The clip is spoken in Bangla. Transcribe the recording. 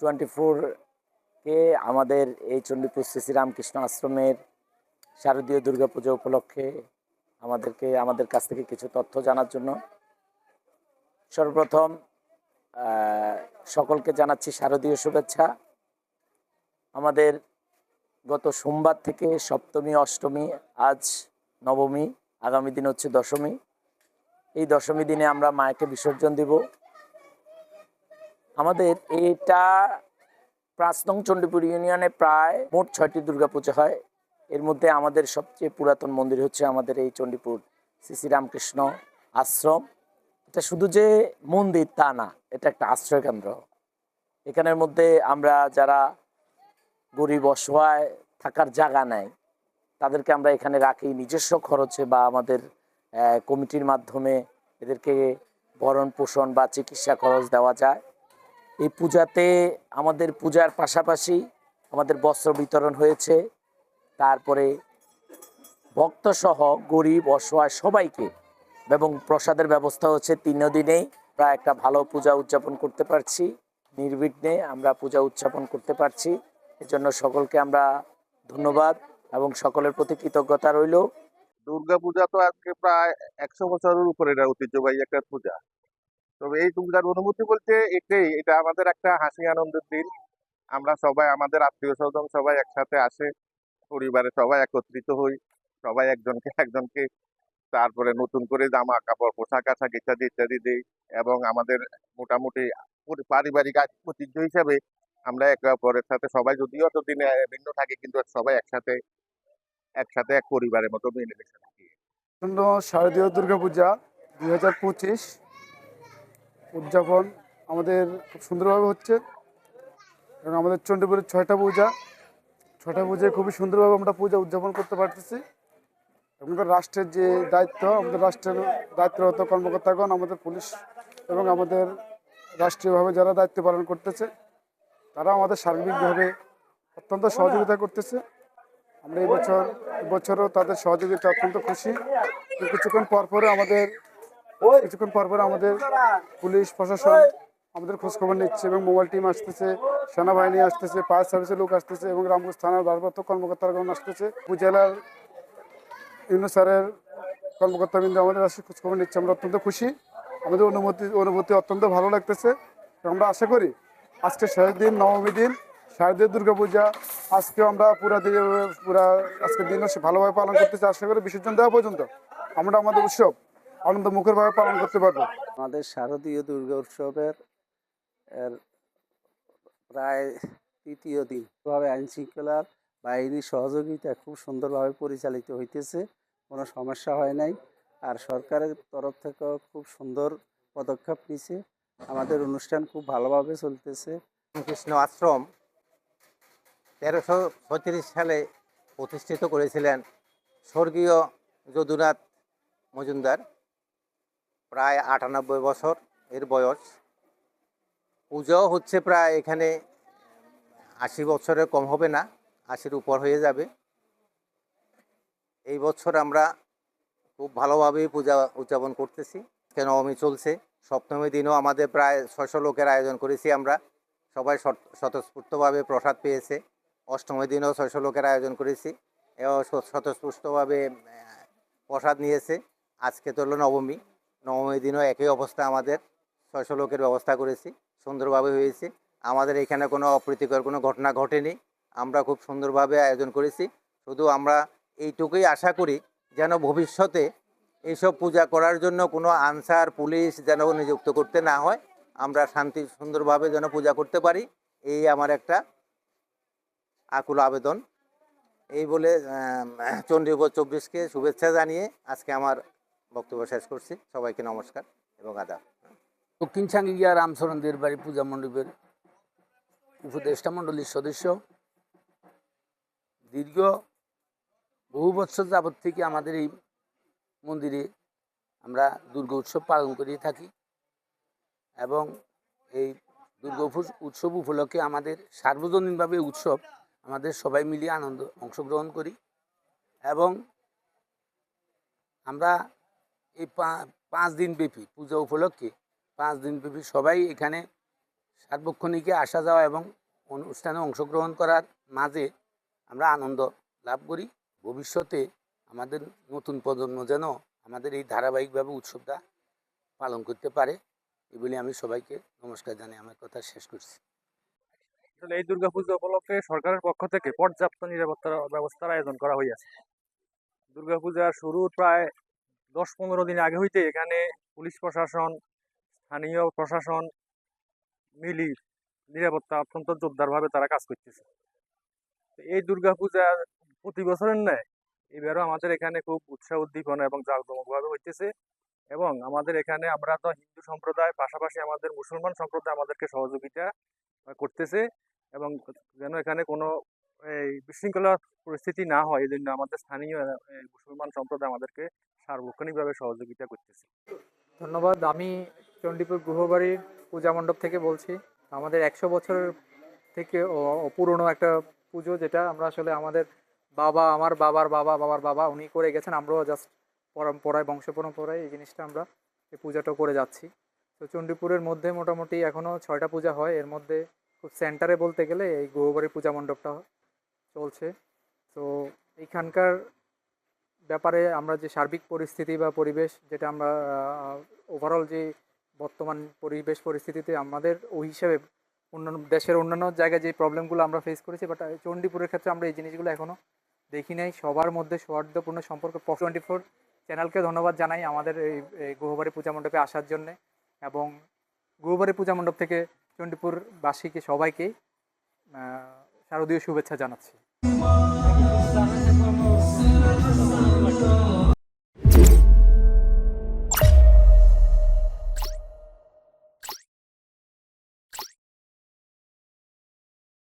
টোয়েন্টি কে আমাদের এই চণ্ডীপুর শ্রী শ্রী রামকৃষ্ণ আশ্রমের শারদীয় দুর্গাপুজো উপলক্ষে আমাদেরকে, আমাদের কাছ থেকে কিছু তথ্য জানার জন্য। সর্বপ্রথম সকলকে জানাচ্ছি শারদীয় শুভেচ্ছা। আমাদের গত সোমবার থেকে সপ্তমী, অষ্টমী, আজ নবমী, আগামী দিন হচ্ছে দশমী। এই দশমী দিনে আমরা মায়াকে বিসর্জন দিব। আমাদের এটা প্রাচনং চণ্ডীপুর ইউনিয়নে প্রায় মোট ছয়টি দুর্গাপূজা হয়। এর মধ্যে আমাদের সবচেয়ে পুরাতন মন্দির হচ্ছে আমাদের এই চণ্ডীপুর শ্রী শ্রীরামকৃষ্ণ আশ্রম। এটা শুধু যে মন্দির তা না, এটা একটা আশ্রয় কেন্দ্র। এখানের মধ্যে আমরা যারা গরিব অসহায় থাকার জায়গা নেয় তাদেরকে আমরা এখানে রাখি নিজস্ব খরচে বা আমাদের কমিটির মাধ্যমে এদেরকে ভরণ পোষণ বা চিকিৎসা খরচ দেওয়া যায়। এই পূজাতে আমাদের পূজার পাশাপাশি আমাদের বস্ত্র বিতরণ হয়েছে। তারপরে ভক্তসহ গরিব, অসহায় সবাইকে এবং প্রসাদের ব্যবস্থা হচ্ছে তিন দিনেই প্রায় একটা ভালো পূজা উদযাপন করতে পারছি। নির্বিঘ্নে আমরা পূজা উদযাপন করতে পারছি। এজন্য সকলকে আমরা ধন্যবাদ এবং সকলের প্রতি কৃতজ্ঞতা রইল। দুর্গা পূজা তো আজকে প্রায় একশো বছরের উপরে এটা ঐতিহ্যবাহী একটা পূজা। তবে এই পূজার অনুভূতি বলতে এটাই, এটা আমাদের একটা হাসি আনন্দের দিন। আমরা সবাই, আমাদের আত্মীয় স্বজন সবাই একসাথে আসে পরিবারে সবাই একত্রিত হই, সবাই একজনকে একজনকে তারপরে নতুন করে জামা কাপড়, পোশাক আশাক ইত্যাদি ইত্যাদি দিই এবং আমাদের মোটামুটি পারিবারিক ঐতিহ্য হিসাবে আমরা একে অপরের সাথে সবাই যদিও তো দিনে ভিন্ন থাকি, কিন্তু সবাই একসাথে একসাথে এক পরিবারের মতো মিলেমিশে থাকি। শারদীয় দুর্গাপূজা দুই হাজার পঁচিশ উদযাপন আমাদের খুব সুন্দরভাবে হচ্ছে। এবং আমাদের চণ্ডীপুরের ছয়টা পূজা, ছয়টা পূজায় খুবই সুন্দরভাবে আমরা পূজা উদযাপন করতে পারতেছি। আমাদের রাষ্ট্রের যে দায়িত্ব, আমাদের রাষ্ট্রের দায়িত্বরত কর্মকর্তাগণ, আমাদের পুলিশ এবং আমাদের রাষ্ট্রীয়ভাবে যারা দায়িত্ব পালন করতেছে তারা আমাদের সার্বিকভাবে অত্যন্ত সহযোগিতা করতেছে। আমরা এই বছর বছরও তাদের সহযোগিতা অত্যন্ত খুশি। কিছুক্ষণ পর পরে আমাদের কিছুক্ষণ পর পরে আমাদের পুলিশ, প্রশাসন আমাদের খোঁজখবর নিচ্ছে এবং মোবাইল টিম আসতেছে, সেনাবাহিনী আসতেছে, ফায়ার সার্ভিসের লোক আসতেছে এবং রামগঞ্জ থানার ভারপ্রাপ্ত কর্মকর্তাগণ আসতেছে। উপজেলার ইউনো স্যারের কর্মকর্তাবৃন্দ আমাদের আসে, খোঁজখবর নিচ্ছে। আমরা অত্যন্ত খুশি। আমাদের অনুভূতি অনুভূতি অত্যন্ত ভালো লাগতেছে। আমরা আশা করি আজকে শেষ দিন, নবমী দিন, শারদীয় দুর্গাপূজা আজকে আমরা পুরা দিনে পুরা আজকের দিনও সে ভালোভাবে পালন করতেছি। আশা করি বিসর্জন দেওয়া পর্যন্ত আমরা আমাদের উৎসব আনন্দ মুখরভাবে পালন করতে পারব। আমাদের শারদীয় দুর্গা উৎসবের এর প্রায় তৃতীয় দিন। ভাবে আইন শৃঙ্খলার বাহিনীর সহযোগিতা খুব সুন্দরভাবে পরিচালিত হইতেছে কোনো সমস্যা হয় নাই। আর সরকারের তরফ থেকেও খুব সুন্দর পদক্ষেপ নিছে। আমাদের অনুষ্ঠান খুব ভালোভাবে চলতেছে। কৃষ্ণ আশ্রম তেরোশো ছত্রিশ সালে প্রতিষ্ঠিত করেছিলেন স্বর্গীয় যদুনাথ মজুমদার। প্রায় আটানব্বই বছর এর বয়স। পুজো হচ্ছে প্রায় এখানে আশি বছরের কম হবে না, আশির উপর হয়ে যাবে। এই বছর আমরা খুব ভালোভাবেই পূজা উদযাপন করতেছি। আজকে নবমী চলছে, সপ্তমী দিনও আমাদের প্রায় ছয়শো লোকের আয়োজন করেছি আমরা। সবাই স্বত- স্বতঃস্ফূর্তভাবে প্রসাদ পেয়েছে। অষ্টমী দিনও ছয়শো লোকের আয়োজন করেছি। স্বতঃস্ফূর্তভাবে প্রসাদ নিয়েছে। আজকে তো হলো নবমী। নবমী দিনও একই অবস্থা আমাদের। ছয়শো লোকের ব্যবস্থা করেছি, সুন্দরভাবে হয়েছে। আমাদের এখানে কোনো অপ্রীতিকর কোনো ঘটনা ঘটেনি। আমরা খুব সুন্দরভাবে আয়োজন করেছি। শুধু আমরা এইটুকুই আশা করি যেন ভবিষ্যতে এইসব পূজা করার জন্য কোনো আনসার, পুলিশ যেন নিযুক্ত করতে না হয়। আমরা শান্তি, সুন্দরভাবে যেন পূজা করতে পারি। এই আমার একটা আকুল আবেদন। এই বলে চণ্ডীপুর চব্বিশকে শুভেচ্ছা জানিয়ে আজকে আমার বক্তব্য শেষ করছি। সবাইকে নমস্কার এবং আদা দক্ষিণ সাঙ্গিয়া রামচরণদের বাড়ি পূজা মণ্ডপের উপদেষ্টা মণ্ডলীর সদস্য। দীর্ঘ বহু বছর যাবৎ থেকে আমাদের এই মন্দিরে আমরা দুর্গা উৎসব পালন করিয়ে থাকি এবং এই দুর্গা উৎসব উপলক্ষে আমাদের সার্বজনীনভাবে উৎসব আমাদের সবাই মিলিয়ে আনন্দ অংশগ্রহণ করি এবং আমরা এই পাঁচ দিন ব্যাপী, পূজা উপলক্ষে পাঁচ দিন ব্যাপী সবাই এখানে সার্বক্ষণিকে আসা যাওয়া এবং অনুষ্ঠানে অংশগ্রহণ করার মাঝে আমরা আনন্দ লাভ করি। ভবিষ্যতে আমাদের নতুন প্রজন্ম যেন আমাদের এই ধারাবাহিকভাবে উৎসবটা পালন করতে পারে এই বলে আমি সবাইকে নমস্কার জানিয়ে আমার কথা শেষ করছি। আসলে এই দুর্গাপূজা উপলক্ষে সরকারের পক্ষ থেকে পর্যাপ্ত নিরাপত্তা ব্যবস্থার আয়োজন করা হইয়াছে। দুর্গাপূজা শুরু প্রায় দশ পনেরো দিন আগে হইতে এখানে পুলিশ প্রশাসন, স্থানীয় প্রশাসন মিলি নিরাপত্তা অত্যন্ত জোরদারভাবে তারা কাজ করতেছে। এই দুর্গাপূজা প্রতি বছরের ন্যায় এবারও আমাদের এখানে খুব উৎসাহ, উদ্দীপনা এবং জাঁকজমকভাবে হইতেছে এবং আমাদের এখানে আমরা তো হিন্দু সম্প্রদায়, পাশাপাশি আমাদের মুসলমান সম্প্রদায় আমাদেরকে সহযোগিতা করতেছে এবং যেন এখানে কোনো এই বিশৃঙ্খলা পরিস্থিতি না হয় এই জন্য আমাদের স্থানীয় মুসলমান সম্প্রদায় আমাদেরকে সার্বক্ষণিকভাবে সহযোগিতা করতেছে। ধন্যবাদ। আমি চণ্ডীপুর গৃহবাড়ির পূজা মণ্ডপ থেকে বলছি। আমাদের একশো বছরের থেকে পুরনো একটা পুজো যেটা আমরা আসলে আমাদের বাবা, আমার বাবার বাবা বাবার বাবা উনি করে গেছেন। আমরাও জাস্ট পরম্পরায়, বংশ পরম্পরায় এই জিনিসটা আমরা এই পূজাটা করে যাচ্ছি। তো চণ্ডীপুরের মধ্যে মোটামুটি এখনও ছয়টা পূজা হয়। এর মধ্যে খুব সেন্টারে বলতে গেলে এই গৃহবাড়ির পূজা মণ্ডপটা চলছে। তো এইখানকার ব্যাপারে আমরা যে সার্বিক পরিস্থিতি বা পরিবেশ যেটা আমরা ওভারঅল যে বর্তমান পরিবেশ পরিস্থিতিতে আমাদের, ওই হিসেবে অন্যান্য দেশের অন্যান্য জায়গায় যে প্রবলেমগুলো আমরা ফেস করেছি বাট চণ্ডীপুরের ক্ষেত্রে আমরা এই জিনিসগুলো এখনও দেখি নাই। সবার মধ্যে সৌহার্দ্যপূর্ণ সম্পর্ক টোয়েন্টি ফোর চ্যানেলকে ধন্যবাদ জানাই আমাদের এই গৃহবাড়ি পূজা মণ্ডপে আসার জন্যে এবং গৃহবাড়ি পূজা মণ্ডপ থেকে চণ্ডীপুরবাসীকে সবাইকেই শারদীয় শুভেচ্ছা জানাচ্ছি। 나